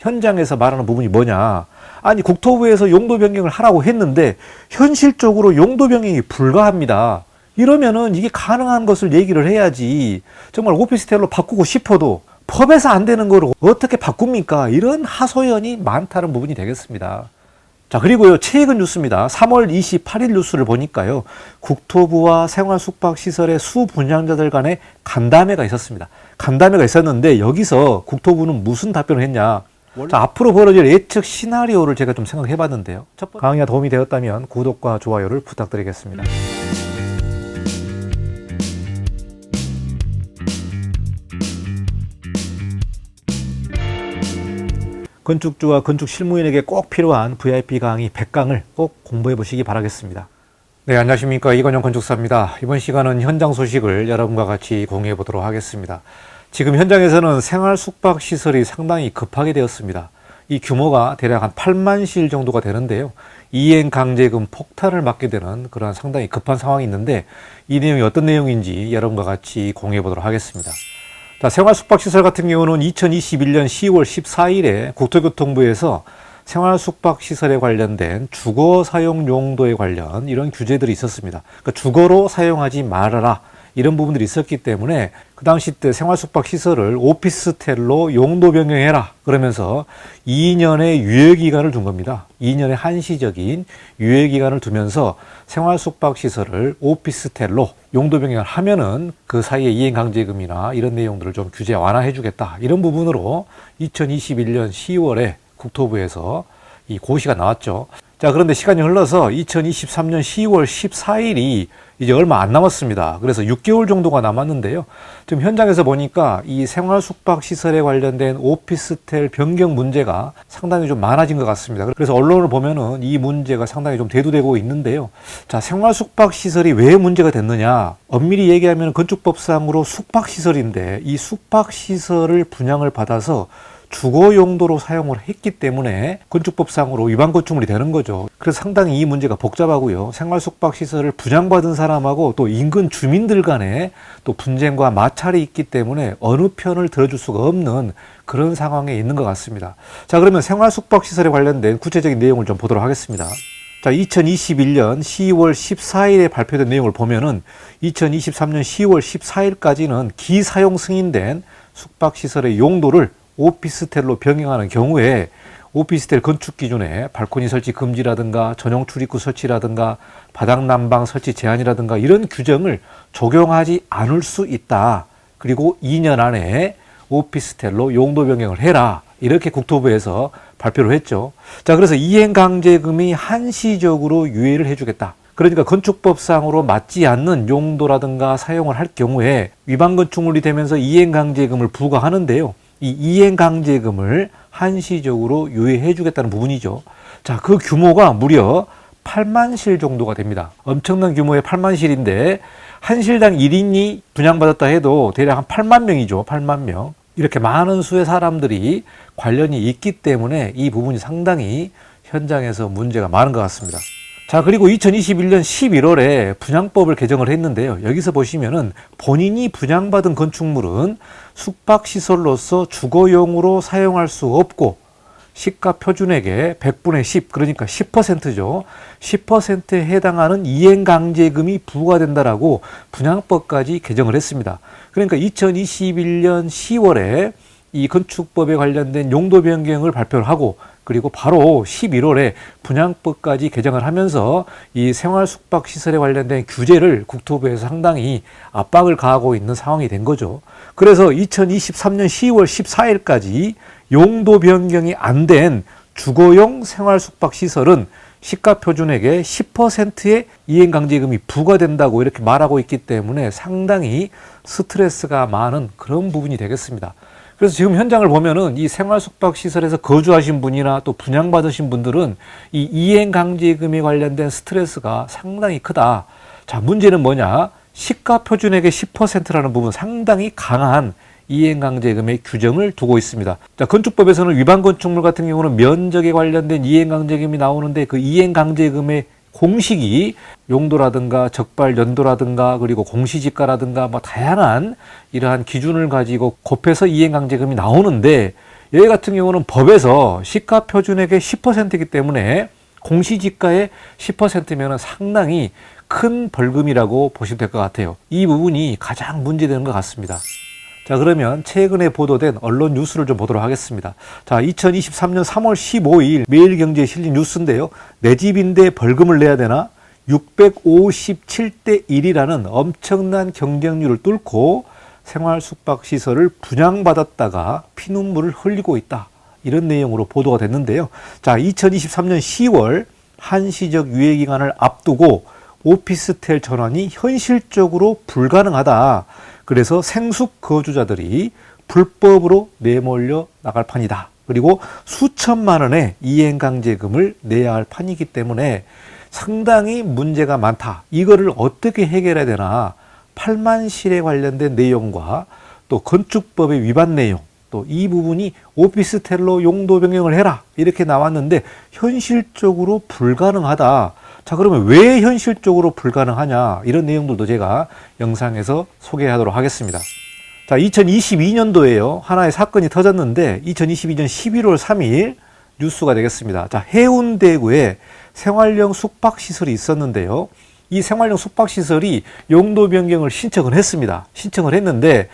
현장에서 말하는 부분이 뭐냐. 아니, 국토부에서 용도 변경을 하라고 했는데 현실적으로 용도 변경이 불가합니다. 이러면은 이게 가능한 것을 얘기를 해야지. 정말 오피스텔로 바꾸고 싶어도 법에서 안 되는 걸 어떻게 바꿉니까? 이런 하소연이 많다는 부분이 되겠습니다. 자, 그리고요, 최근 뉴스입니다. 3월 28일 뉴스를 보니까요, 국토부와 생활숙박시설의 수분양자들 간의 간담회가 있었습니다. 간담회가 있었는데, 여기서 국토부는 무슨 답변을 했냐. 자, 앞으로 벌어질 예측 시나리오를 제가 좀 생각해 봤는데요. 강의가 도움이 되었다면 구독과 좋아요를 부탁드리겠습니다. 건축주와 건축 실무인에게 꼭 필요한 VIP 강의 100강을 꼭 공부해 보시기 바라겠습니다. 네, 안녕하십니까. 이건영 건축사입니다. 이번 시간은 현장 소식을 여러분과 같이 공유해 보도록 하겠습니다. 지금 현장에서는 생활 숙박 시설이 상당히 급하게 되었습니다. 이 규모가 대략 한 8만 실 정도가 되는데요. 이행 강제금 폭탄을 맞게 되는 그런 상당히 급한 상황이 있는데 이 내용이 어떤 내용인지 여러분과 같이 공유해 보도록 하겠습니다. 자, 생활 숙박 시설 같은 경우는 2021년 10월 14일에 국토교통부에서 생활 숙박 시설에 관련된 주거 사용 용도에 관련 이런 규제들이 있었습니다. 그러니까 주거로 사용하지 말아라. 이런 부분들이 있었기 때문에 그 당시 때 생활 숙박 시설을 오피스텔로 용도 변경해라 그러면서 2년의 유예 기간을 둔 겁니다. 2년의 한시적인 유예 기간을 두면서 생활 숙박 시설을 오피스텔로 용도 변경을 하면은 그 사이에 이행 강제금이나 이런 내용들을 좀 규제 완화해 주겠다. 이런 부분으로 2021년 10월에 국토부에서 이 고시가 나왔죠. 자, 그런데 시간이 흘러서 2023년 10월 14일이 이제 얼마 안 남았습니다. 그래서 6개월 정도가 남았는데요. 지금 현장에서 보니까 이 생활 숙박 시설에 관련된 오피스텔 변경 문제가 상당히 좀 많아진 것 같습니다. 그래서 언론을 보면은 이 문제가 상당히 좀 대두되고 있는데요. 자, 생활 숙박 시설이 왜 문제가 됐느냐? 엄밀히 얘기하면 건축법상으로 숙박 시설인데 이 숙박 시설을 분양을 받아서 주거 용도로 사용을 했기 때문에 건축법상으로 위반 건축물이 되는 거죠. 그래서 상당히 이 문제가 복잡하고요. 생활 숙박 시설을 분양받은 사람하고 또 인근 주민들 간에 또 분쟁과 마찰이 있기 때문에 어느 편을 들어줄 수가 없는 그런 상황에 있는 것 같습니다. 자, 그러면 생활 숙박 시설에 관련된 구체적인 내용을 좀 보도록 하겠습니다. 자, 2021년 10월 14일에 발표된 내용을 보면은 2023년 10월 14일까지는 기사용 승인된 숙박시설의 용도를 오피스텔로 변경하는 경우에 오피스텔 건축 기준에 발코니 설치 금지라든가 전용 출입구 설치라든가 바닥 난방 설치 제한이라든가 이런 규정을 적용하지 않을 수 있다. 그리고 2년 안에 오피스텔로 용도 변경을 해라. 이렇게 국토부에서 발표를 했죠. 자, 그래서 이행 강제금이 한시적으로 유예를 해주겠다. 그러니까 건축법상으로 맞지 않는 용도라든가 사용을 할 경우에 위반 건축물이 되면서 이행 강제금을 부과하는데요. 이 이행 강제금을 한시적으로 유예해 주겠다는 부분이죠. 자, 그 규모가 무려 8만 실 정도가 됩니다. 엄청난 규모의 8만 실인데 한 실당 1인이 분양받았다 해도 대략 한 8만 명이죠. 8만 명. 이렇게 많은 수의 사람들이 관련이 있기 때문에 이 부분이 상당히 현장에서 문제가 많은 것 같습니다. 자, 그리고 2021년 11월에 분양법을 개정을 했는데요. 여기서 보시면은 본인이 분양받은 건축물은 숙박시설로서 주거용으로 사용할 수 없고 시가 표준액의 100분의 10, 그러니까 10%죠. 10%에 해당하는 이행강제금이 부과된다라고 분양법까지 개정을 했습니다. 그러니까 2021년 10월에 이 건축법에 관련된 용도 변경을 발표를 하고 그리고 바로 11월에 분양법까지 개정을 하면서 이 생활 숙박 시설에 관련된 규제를 국토부에서 상당히 압박을 가하고 있는 상황이 된 거죠. 그래서 2023년 10월 14일까지 용도 변경이 안 된 주거용 생활 숙박 시설은 시가 표준액의 10%의 이행 강제금이 부과된다고 이렇게 말하고 있기 때문에 상당히 스트레스가 많은 그런 부분이 되겠습니다. 그래서 지금 현장을 보면은 이 생활 숙박 시설에서 거주하신 분이나 또 분양받으신 분들은 이 이행 강제금에 관련된 스트레스가 상당히 크다. 자, 문제는 뭐냐? 시가 표준액의 10%라는 부분 상당히 강한 이행강제금의 규정을 두고 있습니다. 자, 건축법에서는 위반 건축물 같은 경우는 면적에 관련된 이행강제금이 나오는데 그 이행강제금의 공식이 용도라든가 적발 연도라든가 그리고 공시지가라든가 뭐 다양한 이러한 기준을 가지고 곱해서 이행강제금이 나오는데 얘 같은 경우는 법에서 시가 표준액의 10%이기 때문에 공시지가의 10%면 상당히 큰 벌금이라고 보시면 될 것 같아요. 이 부분이 가장 문제되는 것 같습니다. 자, 그러면 최근에 보도된 언론 뉴스를 좀 보도록 하겠습니다. 자, 2023년 3월 15일 매일경제에 실린 뉴스인데요. 내 집인데 벌금을 내야 되나? 657대 1이라는 엄청난 경쟁률을 뚫고 생활 숙박 시설을 분양받았다가 피눈물을 흘리고 있다. 이런 내용으로 보도가 됐는데요. 자, 2023년 10월 한시적 유예 기간을 앞두고 오피스텔 전환이 현실적으로 불가능하다. 그래서 생숙 거주자들이 불법으로 내몰려 나갈 판이다. 그리고 수천만 원의 이행강제금을 내야 할 판이기 때문에 상당히 문제가 많다. 이거를 어떻게 해결해야 되나? 8만실에 관련된 내용과 또 건축법의 위반 내용, 또 이 부분이 오피스텔로 용도 변경을 해라. 이렇게 나왔는데 현실적으로 불가능하다. 자, 그러면 왜 현실적으로 불가능하냐? 이런 내용들도 제가 영상에서 소개하도록 하겠습니다. 자, 2022년도에요. 하나의 사건이 터졌는데 2022년 11월 3일 뉴스가 되겠습니다. 자, 해운대구에 생활형 숙박시설이 있었는데요. 이 생활형 숙박시설이 용도 변경을 신청을 했습니다. 신청을 했는데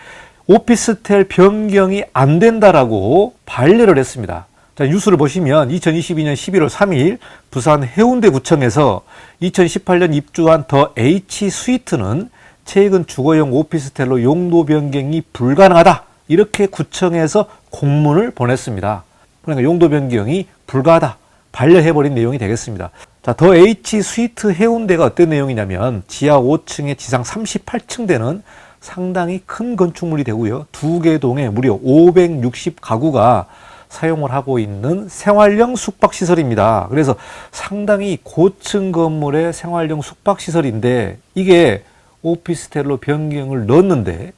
오피스텔 변경이 안 된다라고 반려를 했습니다. 자, 뉴스를 보시면 2022년 11월 3일 부산 해운대 구청에서 2018년 입주한 더 H 스위트는 최근 주거용 오피스텔로 용도 변경이 불가능하다. 이렇게 구청에서 공문을 보냈습니다. 그러니까 용도 변경이 불가하다. 반려해버린 내용이 되겠습니다. 자, 더 H 스위트 해운대가 어떤 내용이냐면 지하 5층에 지상 38층 되는 상당히 큰 건축물이 되고요. 두 개 동에 무려 560 가구가 사용을 하고 있는 생활형 숙박시설입니다. 그래서 상당히 고층 건물의 생활형 숙박시설인데 이게 오피스텔로 변경을 넣었는데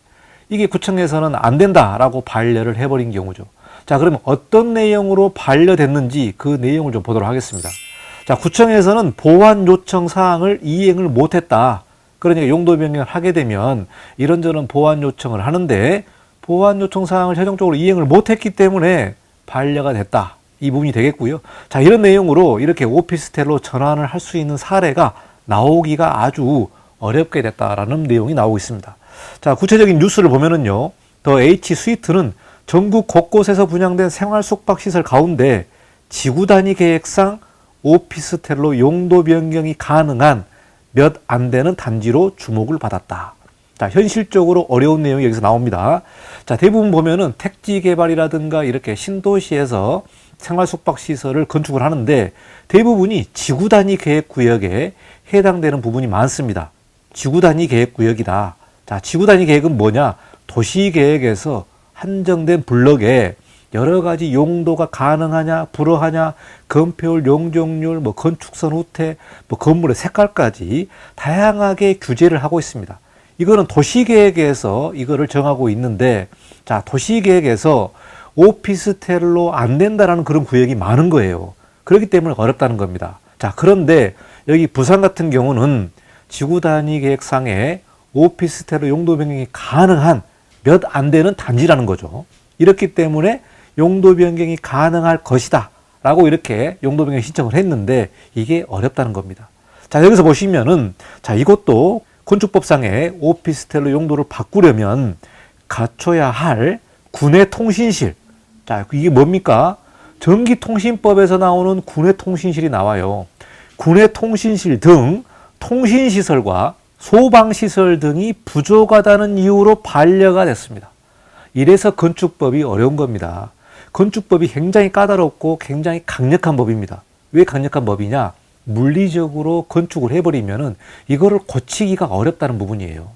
이게 구청에서는 안 된다라고 반려를 해버린 경우죠. 자, 그러면 어떤 내용으로 반려됐는지 그 내용을 좀 보도록 하겠습니다. 자, 구청에서는 보완 요청 사항을 이행을 못했다. 그러니까 용도 변경을 하게 되면 이런저런 보완 요청을 하는데 보완 요청 사항을 최종적으로 이행을 못했기 때문에 반려가 됐다. 이 부분이 되겠고요. 자, 이런 내용으로 이렇게 오피스텔로 전환을 할 수 있는 사례가 나오기가 아주 어렵게 됐다라는 내용이 나오고 있습니다. 자, 구체적인 뉴스를 보면은요. 더 H 스위트는 전국 곳곳에서 분양된 생활 숙박 시설 가운데 지구 단위 계획상 오피스텔로 용도 변경이 가능한 몇 안 되는 단지로 주목을 받았다. 자, 현실적으로 어려운 내용이 여기서 나옵니다. 자, 대부분 보면은 택지 개발이라든가 이렇게 신도시에서 생활 숙박 시설을 건축을 하는데 대부분이 지구 단위 계획 구역에 해당되는 부분이 많습니다. 지구 단위 계획 구역이다. 자, 지구 단위 계획은 뭐냐? 도시 계획에서 한정된 블럭에 여러 가지 용도가 가능하냐, 불허하냐, 건폐율, 용적률, 뭐 건축선 후퇴, 뭐 건물의 색깔까지 다양하게 규제를 하고 있습니다. 이거는 도시계획에서 이거를 정하고 있는데, 자, 도시계획에서 오피스텔로 안 된다라는 그런 구역이 많은 거예요. 그렇기 때문에 어렵다는 겁니다. 자, 그런데 여기 부산 같은 경우는 지구 단위 계획상에 오피스텔로 용도 변경이 가능한 몇 안 되는 단지라는 거죠. 이렇기 때문에 용도 변경이 가능할 것이다. 라고 이렇게 용도 변경 신청을 했는데 이게 어렵다는 겁니다. 자, 여기서 보시면은 자, 이것도 건축법상의 오피스텔로 용도를 바꾸려면 갖춰야 할 군의 통신실. 자, 이게 뭡니까? 전기통신법에서 나오는 군의 통신실이 나와요. 군의 통신실 등 통신시설과 소방시설 등이 부족하다는 이유로 반려가 됐습니다. 이래서 건축법이 어려운 겁니다. 건축법이 굉장히 까다롭고 굉장히 강력한 법입니다. 왜 강력한 법이냐? 물리적으로 건축을 해버리면은 이거를 고치기가 어렵다는 부분이에요.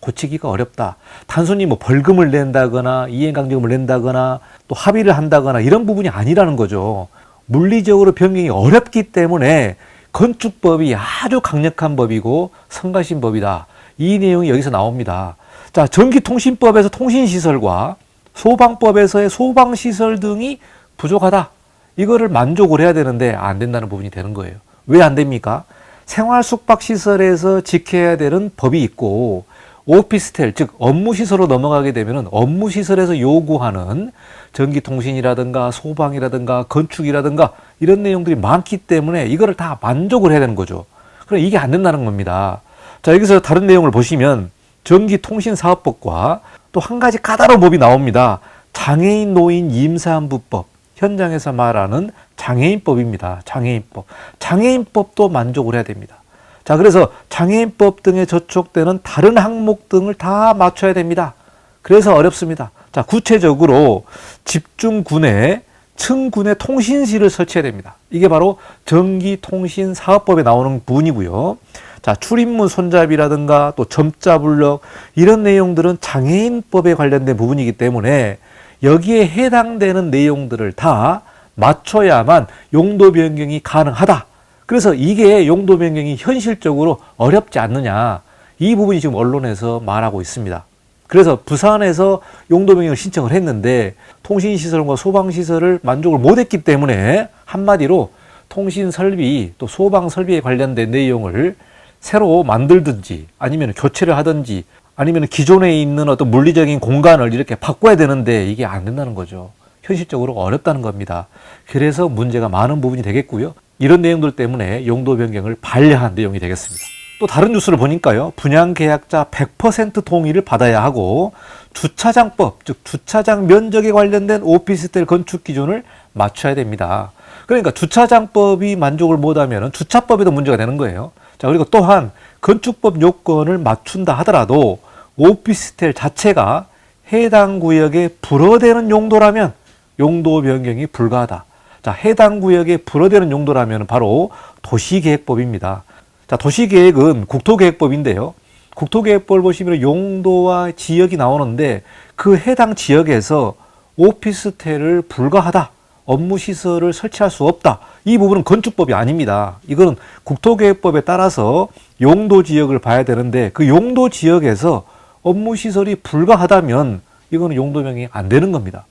고치기가 어렵다. 단순히 뭐 벌금을 낸다거나 이행강제금을 낸다거나 또 합의를 한다거나 이런 부분이 아니라는 거죠. 물리적으로 변경이 어렵기 때문에 건축법이 아주 강력한 법이고 성가신 법이다. 이 내용이 여기서 나옵니다. 자, 전기통신법에서 통신시설과 소방법에서의 소방시설 등이 부족하다. 이거를 만족을 해야 되는데 안 된다는 부분이 되는 거예요. 왜 안 됩니까? 생활 숙박 시설에서 지켜야 되는 법이 있고 오피스텔 즉 업무 시설로 넘어가게 되면 업무 시설에서 요구하는 전기 통신이라든가 소방이라든가 건축이라든가 이런 내용들이 많기 때문에 이거를 다 만족을 해야 되는 거죠. 그럼 이게 안 된다는 겁니다. 자 여기서 다른 내용을 보시면 전기 통신 사업법과 또 한 가지 까다로운 법이 나옵니다. 장애인 노인 임산부법 현장에서 말하는 장애인법입니다. 장애인법. 장애인법도 만족을 해야 됩니다. 자, 그래서 장애인법 등에 저촉되는 다른 항목 등을 다 맞춰야 됩니다. 그래서 어렵습니다. 자, 구체적으로 집중군에 층군에 통신실을 설치해야 됩니다. 이게 바로 전기통신사업법에 나오는 부분이고요. 자, 출입문 손잡이라든가 또 점자 블럭 이런 내용들은 장애인법에 관련된 부분이기 때문에 여기에 해당되는 내용들을 다 맞춰야만 용도 변경이 가능하다. 그래서 이게 용도 변경이 현실적으로 어렵지 않느냐. 이 부분이 지금 언론에서 말하고 있습니다. 그래서 부산에서 용도 변경을 신청을 했는데 통신시설과 소방시설을 만족을 못했기 때문에 한마디로 통신 설비 또 소방 설비에 관련된 내용을 새로 만들든지 아니면 교체를 하든지 아니면 기존에 있는 어떤 물리적인 공간을 이렇게 바꿔야 되는데 이게 안 된다는 거죠. 현실적으로 어렵다는 겁니다. 그래서 문제가 많은 부분이 되겠고요. 이런 내용들 때문에 용도 변경을 반려한 내용이 되겠습니다. 또 다른 뉴스를 보니까요. 분양 계약자 100% 동의를 받아야 하고 주차장법, 즉 주차장 면적에 관련된 오피스텔 건축 기준을 맞춰야 됩니다. 그러니까 주차장법이 만족을 못하면 주차법에도 문제가 되는 거예요. 자, 그리고 또한 건축법 요건을 맞춘다 하더라도 오피스텔 자체가 해당 구역에 불어대는 용도라면 용도 변경이 불가하다. 자, 해당 구역에 불어대는 용도라면 바로 도시계획법입니다. 자, 도시계획은 국토계획법인데요. 국토계획법을 보시면 용도와 지역이 나오는데 그 해당 지역에서 오피스텔을 불가하다. 업무시설을 설치할 수 없다. 이 부분은 건축법이 아닙니다. 이거는 국토계획법에 따라서 용도 지역을 봐야 되는데 그 용도 지역에서 업무시설이 불가하다면 이거는 용도명이 안 되는 겁니다.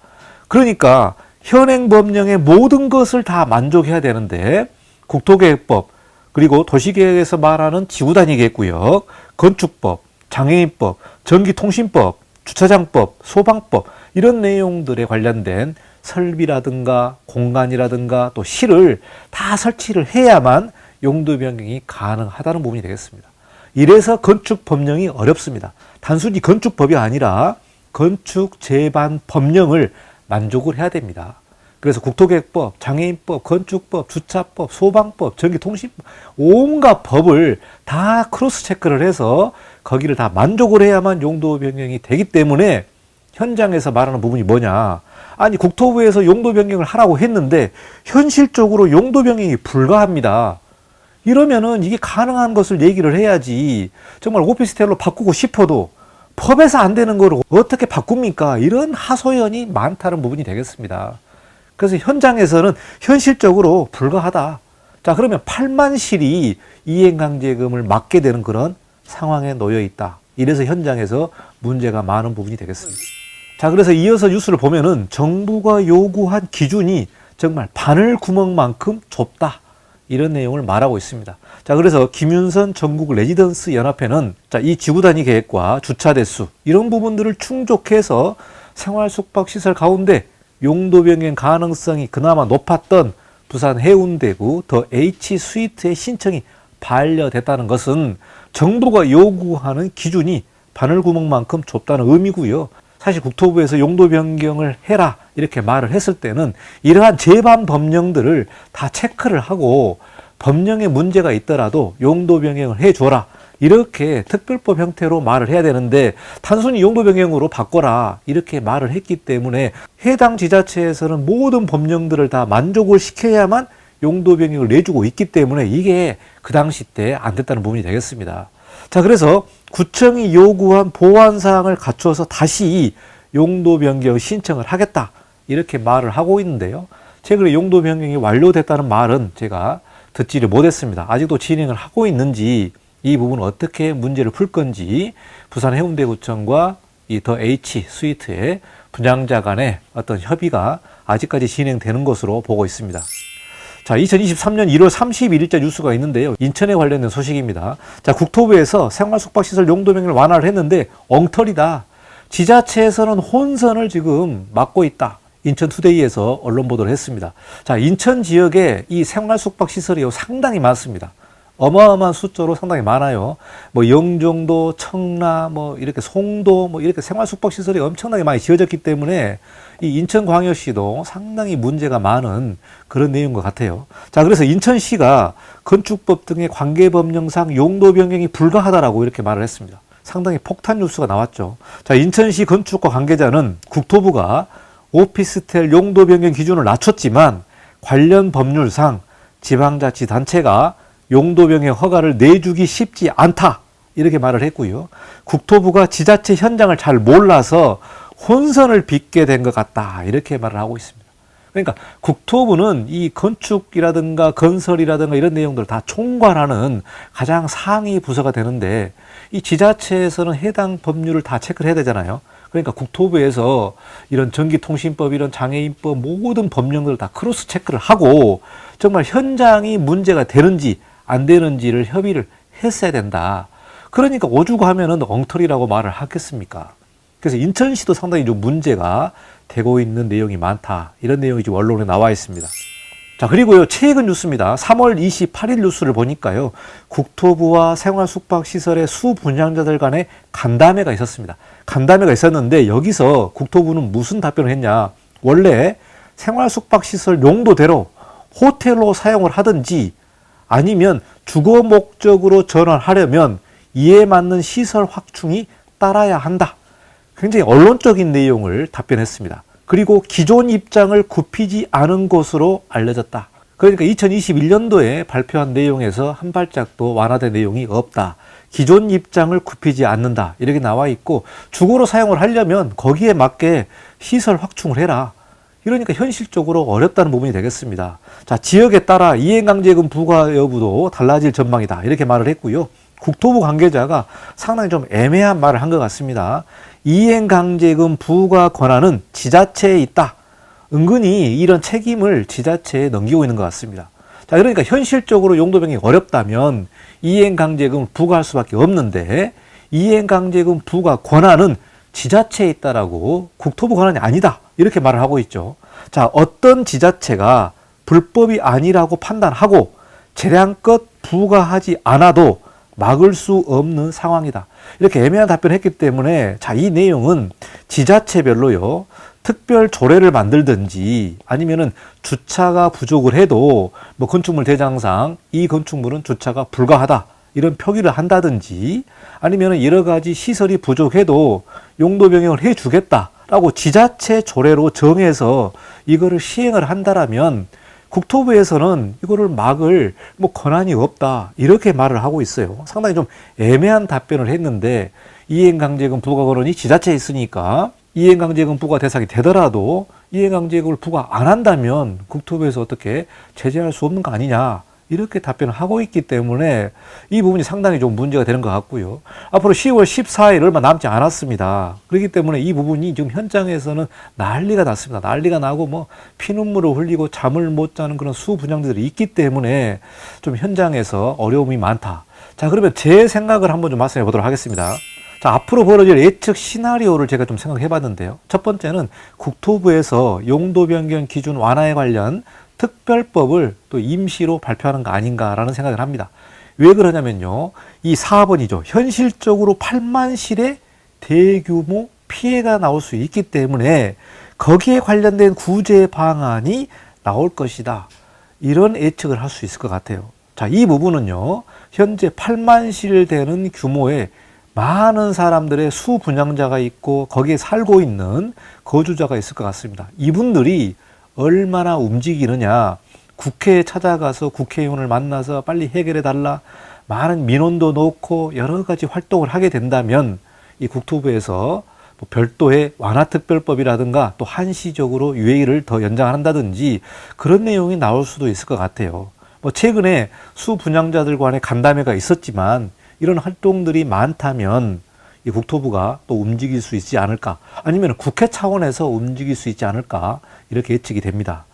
그러니까 현행 법령의 모든 것을 다 만족해야 되는데 국토계획법 그리고 도시계획에서 말하는 지구단위계획구역, 건축법, 장애인법, 전기통신법, 주차장법, 소방법 이런 내용들에 관련된 설비라든가 공간이라든가 또 실을 다 설치를 해야만 용도 변경이 가능하다는 부분이 되겠습니다. 이래서 건축 법령이 어렵습니다. 단순히 건축법이 아니라 건축 제반 법령을 만족을 해야 됩니다. 그래서 국토계획법, 장애인법, 건축법, 주차법, 소방법, 전기통신법 온갖 법을 다 크로스 체크를 해서 거기를 다 만족을 해야만 용도 변경이 되기 때문에 현장에서 말하는 부분이 뭐냐? 아니 국토부에서 용도 변경을 하라고 했는데 현실적으로 용도 변경이 불가합니다. 이러면은 이게 가능한 것을 얘기를 해야지. 정말 오피스텔로 바꾸고 싶어도 법에서 안 되는 거를 어떻게 바꿉니까? 이런 하소연이 많다는 부분이 되겠습니다. 그래서 현장에서는 현실적으로 불가하다. 자, 그러면 8만 실이 이행강제금을 맞게 되는 그런 상황에 놓여 있다. 이래서 현장에서 문제가 많은 부분이 되겠습니다. 자, 그래서 이어서 뉴스를 보면은 정부가 요구한 기준이 정말 바늘 구멍만큼 좁다. 이런 내용을 말하고 있습니다. 자, 그래서 김윤선 전국 레지던스 연합회는 자, 이 지구 단위 계획과 주차 대수 이런 부분들을 충족해서 생활 숙박 시설 가운데 용도 변경 가능성이 그나마 높았던 부산 해운대구 더 H 스위트의 신청이 반려됐다는 것은 정부가 요구하는 기준이 바늘 구멍만큼 좁다는 의미고요. 사실 국토부에서 용도 변경을 해라 이렇게 말을 했을 때는 이러한 제반 법령들을 다 체크를 하고 법령에 문제가 있더라도 용도 변경을 해줘라 이렇게 특별법 형태로 말을 해야 되는데 단순히 용도 변경으로 바꿔라 이렇게 말을 했기 때문에 해당 지자체에서는 모든 법령들을 다 만족을 시켜야만 용도 변경을 내주고 있기 때문에 이게 그 당시 때 안 됐다는 부분이 되겠습니다. 자, 그래서 구청이 요구한 보완 사항을 갖춰서 다시 용도 변경 신청을 하겠다. 이렇게 말을 하고 있는데요. 최근에 용도 변경이 완료됐다는 말은 제가 듣지를 못했습니다. 아직도 진행을 하고 있는지 이 부분 어떻게 문제를 풀 건지 부산 해운대구청과 이 더 H 스위트의 분양자 간의 어떤 협의가 아직까지 진행되는 것으로 보고 있습니다. 자, 2023년 1월 31일자 뉴스가 있는데요. 인천에 관련된 소식입니다. 자, 국토부에서 생활 숙박시설 용도명을 완화를 했는데 엉터리다. 지자체에서는 혼선을 지금 막고 있다. 인천 투데이에서 언론 보도를 했습니다. 자, 인천 지역에 이 생활 숙박 시설이 상당히 많습니다. 어마어마한 숫자로 상당히 많아요. 뭐 영종도, 청라, 뭐 이렇게 송도, 뭐 이렇게 생활 숙박 시설이 엄청나게 많이 지어졌기 때문에 이 인천광역시도 상당히 문제가 많은 그런 내용인 것 같아요. 자, 그래서 인천시가 건축법 등의 관계법령상 용도 변경이 불가하다라고 이렇게 말을 했습니다. 상당히 폭탄 뉴스가 나왔죠. 자, 인천시 건축과 관계자는 국토부가 오피스텔 용도 변경 기준을 낮췄지만 관련 법률상 지방자치단체가 용도 변경 허가를 내주기 쉽지 않다. 이렇게 말을 했고요. 국토부가 지자체 현장을 잘 몰라서 혼선을 빚게 된 것 같다. 이렇게 말을 하고 있습니다. 그러니까 국토부는 이 건축이라든가 건설이라든가 이런 내용들을 다 총괄하는 가장 상위 부서가 되는데 이 지자체에서는 해당 법률을 다 체크를 해야 되잖아요. 그러니까 국토부에서 이런 전기통신법, 이런 장애인법 모든 법령들을 다 크로스 체크를 하고 정말 현장이 문제가 되는지 안 되는지를 협의를 했어야 된다. 그러니까 오주고 하면은 엉터리라고 말을 하겠습니까? 그래서 인천시도 상당히 좀 문제가 되고 있는 내용이 많다. 이런 내용이 지금 언론에 나와 있습니다. 자, 그리고요, 최근 뉴스입니다. 3월 28일 뉴스를 보니까요, 국토부와 생활숙박시설의 수 분양자들 간의 간담회가 있었습니다. 간담회가 있었는데, 여기서 국토부는 무슨 답변을 했냐. 원래 생활숙박시설 용도대로 호텔로 사용을 하든지 아니면 주거 목적으로 전환하려면 이에 맞는 시설 확충이 따라야 한다. 굉장히 언론적인 내용을 답변했습니다. 그리고 기존 입장을 굽히지 않은 것으로 알려졌다. 그러니까 2021년도에 발표한 내용에서 한 발짝도 완화된 내용이 없다. 기존 입장을 굽히지 않는다. 이렇게 나와 있고 주거로 사용을 하려면 거기에 맞게 시설 확충을 해라. 이러니까 현실적으로 어렵다는 부분이 되겠습니다. 자, 지역에 따라 이행강제금 부과 여부도 달라질 전망이다. 이렇게 말을 했고요. 국토부 관계자가 상당히 좀 애매한 말을 한 것 같습니다. 이행강제금 부과 권한은 지자체에 있다. 은근히 이런 책임을 지자체에 넘기고 있는 것 같습니다. 자, 그러니까 현실적으로 용도병이 어렵다면 이행강제금을 부과할 수밖에 없는데 이행강제금 부과 권한은 지자체에 있다라고 국토부 권한이 아니다. 이렇게 말을 하고 있죠. 자, 어떤 지자체가 불법이 아니라고 판단하고 재량껏 부과하지 않아도 막을 수 없는 상황이다. 이렇게 애매한 답변을 했기 때문에 자, 이 내용은 지자체별로요. 특별 조례를 만들든지 아니면은 주차가 부족을 해도 뭐 건축물 대장상 이 건축물은 주차가 불가하다. 이런 표기를 한다든지 아니면 여러 가지 시설이 부족해도 용도 변경을 해 주겠다라고 지자체 조례로 정해서 이거를 시행을 한다라면 국토부에서는 이거를 막을 뭐 권한이 없다 이렇게 말을 하고 있어요. 상당히 좀 애매한 답변을 했는데 이행강제금 부과 권한이 지자체에 있으니까 이행강제금 부과 대상이 되더라도 이행강제금을 부과 안 한다면 국토부에서 어떻게 제재할 수 없는 거 아니냐 이렇게 답변을 하고 있기 때문에 이 부분이 상당히 좀 문제가 되는 것 같고요. 앞으로 10월 14일 얼마 남지 않았습니다. 그렇기 때문에 이 부분이 지금 현장에서는 난리가 났습니다. 난리가 나고 뭐 피눈물을 흘리고 잠을 못 자는 그런 수분양들이 있기 때문에 좀 현장에서 어려움이 많다. 자, 그러면 제 생각을 한번 좀 말씀해 보도록 하겠습니다. 자, 앞으로 벌어질 예측 시나리오를 제가 좀 생각해 봤는데요. 첫 번째는 국토부에서 용도 변경 기준 완화에 관련 특별법을 또 임시로 발표하는 거 아닌가라는 생각을 합니다. 왜 그러냐면요. 이 4번이죠. 현실적으로 8만 실의 대규모 피해가 나올 수 있기 때문에 거기에 관련된 구제 방안이 나올 것이다. 이런 예측을 할 수 있을 것 같아요. 자, 이 부분은요. 현재 8만 실 되는 규모의 많은 사람들의 수분양자가 있고 거기에 살고 있는 거주자가 있을 것 같습니다. 이분들이 얼마나 움직이느냐. 국회에 찾아가서 국회의원을 만나서 빨리 해결해 달라. 많은 민원도 놓고 여러 가지 활동을 하게 된다면 이 국토부에서 뭐 별도의 완화특별법이라든가 또 한시적으로 유예를 더 연장한다든지 그런 내용이 나올 수도 있을 것 같아요. 뭐 최근에 수 분양자들 간의 간담회가 있었지만 이런 활동들이 많다면 이 국토부가 또 움직일 수 있지 않을까 아니면 국회 차원에서 움직일 수 있지 않을까 이렇게 예측이 됩니다.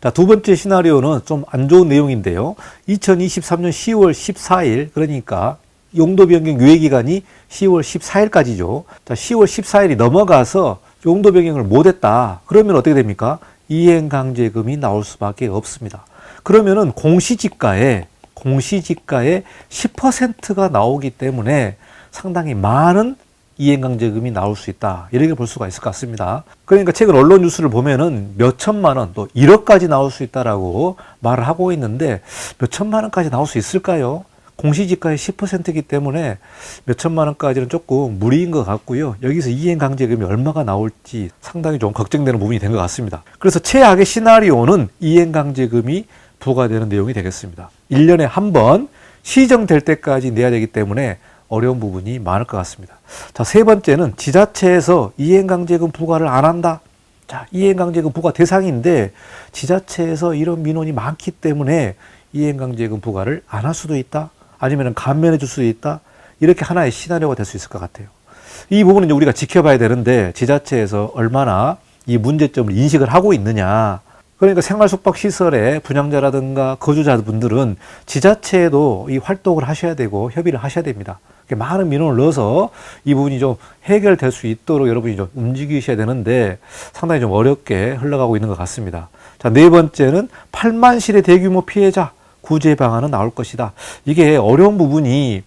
자, 두 번째 시나리오는 좀 안 좋은 내용인데요. 2023년 10월 14일, 그러니까 용도 변경 유예 기간이 10월 14일까지죠. 자, 10월 14일이 넘어가서 용도 변경을 못 했다. 그러면 어떻게 됩니까? 이행 강제금이 나올 수밖에 없습니다. 그러면은 공시지가에 공시지가의 10%가 나오기 때문에 상당히 많은 이행강제금이 나올 수 있다. 이렇게 볼 수가 있을 것 같습니다. 그러니까 최근 언론 뉴스를 보면은 몇 천만 원, 또 1억까지 나올 수 있다라고 말을 하고 있는데 몇 천만 원까지 나올 수 있을까요? 공시지가의 10%이기 때문에 몇 천만 원까지는 조금 무리인 것 같고요. 여기서 이행강제금이 얼마가 나올지 상당히 좀 걱정되는 부분이 된 것 같습니다. 그래서 최악의 시나리오는 이행강제금이 부과되는 내용이 되겠습니다. 1년에 한 번 시정될 때까지 내야 되기 때문에 어려운 부분이 많을 것 같습니다. 자, 세 번째는 지자체에서 이행강제금 부과를 안 한다. 자, 이행강제금 부과 대상인데 지자체에서 이런 민원이 많기 때문에 이행강제금 부과를 안 할 수도 있다. 아니면 감면해 줄 수도 있다. 이렇게 하나의 시나리오가 될 수 있을 것 같아요. 이 부분은 우리가 지켜봐야 되는데 지자체에서 얼마나 이 문제점을 인식을 하고 있느냐. 그러니까 생활 숙박 시설의 분양자라든가 거주자분들은 지자체에도 이 활동을 하셔야 되고 협의를 하셔야 됩니다. 많은 민원을 넣어서 이 부분이 좀 해결될 수 있도록 여러분이 좀 움직이셔야 되는데 상당히 좀 어렵게 흘러가고 있는 것 같습니다. 자, 네 번째는 8만 실의 대규모 피해자 구제 방안은 나올 것이다. 이게 어려운 부분이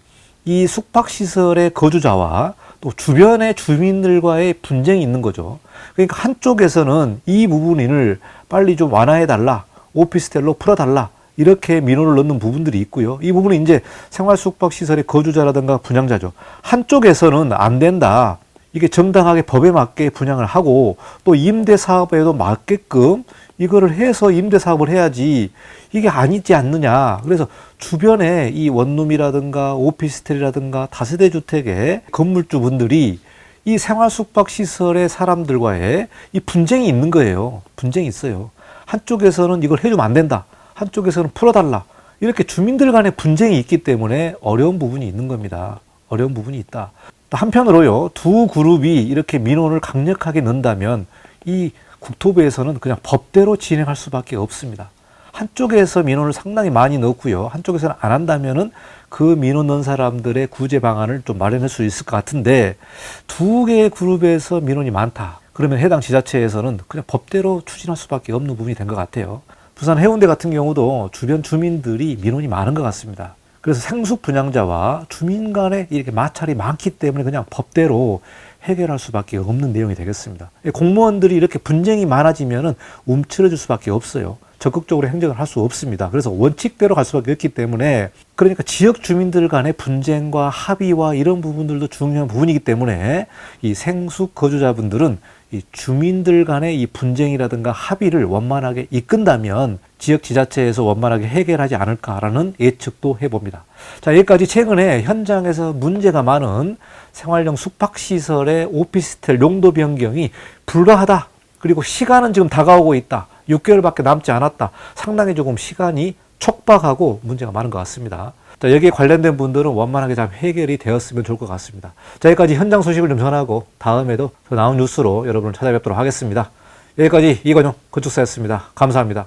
이 숙박시설의 거주자와 또 주변의 주민들과의 분쟁이 있는 거죠. 그러니까 한쪽에서는 이 부분을 빨리 좀 완화해 달라. 오피스텔로 풀어 달라. 이렇게 민원을 넣는 부분들이 있고요. 이 부분은 이제 생활 숙박 시설의 거주자라든가 분양자죠. 한쪽에서는 안 된다. 이게 정당하게 법에 맞게 분양을 하고 또 임대 사업에도 맞게끔 이거를 해서 임대 사업을 해야지 이게 아니지 않느냐. 그래서 주변에 이 원룸이라든가 오피스텔이라든가 다세대 주택의 건물주분들이 이 생활 숙박 시설의 사람들과의 이 분쟁이 있는 거예요. 분쟁이 있어요. 한쪽에서는 이걸 해주면 안 된다. 한쪽에서는 풀어달라. 이렇게 주민들 간의 분쟁이 있기 때문에 어려운 부분이 있는 겁니다. 어려운 부분이 있다. 또 한편으로요, 두 그룹이 이렇게 민원을 강력하게 넣는다면 이 국토부에서는 그냥 법대로 진행할 수밖에 없습니다. 한쪽에서 민원을 상당히 많이 넣고요. 한쪽에서는 안 한다면은 그 민원 넣은 사람들의 구제 방안을 좀 마련할 수 있을 것 같은데 두 개의 그룹에서 민원이 많다. 그러면 해당 지자체에서는 그냥 법대로 추진할 수밖에 없는 부분이 된 것 같아요. 부산 해운대 같은 경우도 주변 주민들이 민원이 많은 것 같습니다. 그래서 생숙 분양자와 주민 간에 이렇게 마찰이 많기 때문에 그냥 법대로 해결할 수밖에 없는 내용이 되겠습니다. 공무원들이 이렇게 분쟁이 많아지면은 움츠러질 수밖에 없어요. 적극적으로 행정을 할 수 없습니다. 그래서 원칙대로 갈 수밖에 없기 때문에 그러니까 지역 주민들 간의 분쟁과 합의와 이런 부분들도 중요한 부분이기 때문에 이 생숙 거주자분들은 이 주민들 간의 이 분쟁이라든가 합의를 원만하게 이끈다면 지역 지자체에서 원만하게 해결하지 않을까라는 예측도 해봅니다. 자, 여기까지 최근에 현장에서 문제가 많은 생활형 숙박시설의 오피스텔 용도 변경이 불가하다. 그리고 시간은 지금 다가오고 있다. 6개월밖에 남지 않았다. 상당히 조금 시간이 촉박하고 문제가 많은 것 같습니다. 자, 여기에 관련된 분들은 원만하게 잘 해결이 되었으면 좋을 것 같습니다. 자, 여기까지 현장 소식을 좀 전하고 다음에도 더 나은 뉴스로 여러분을 찾아뵙도록 하겠습니다. 여기까지 이건용 건축사였습니다. 감사합니다.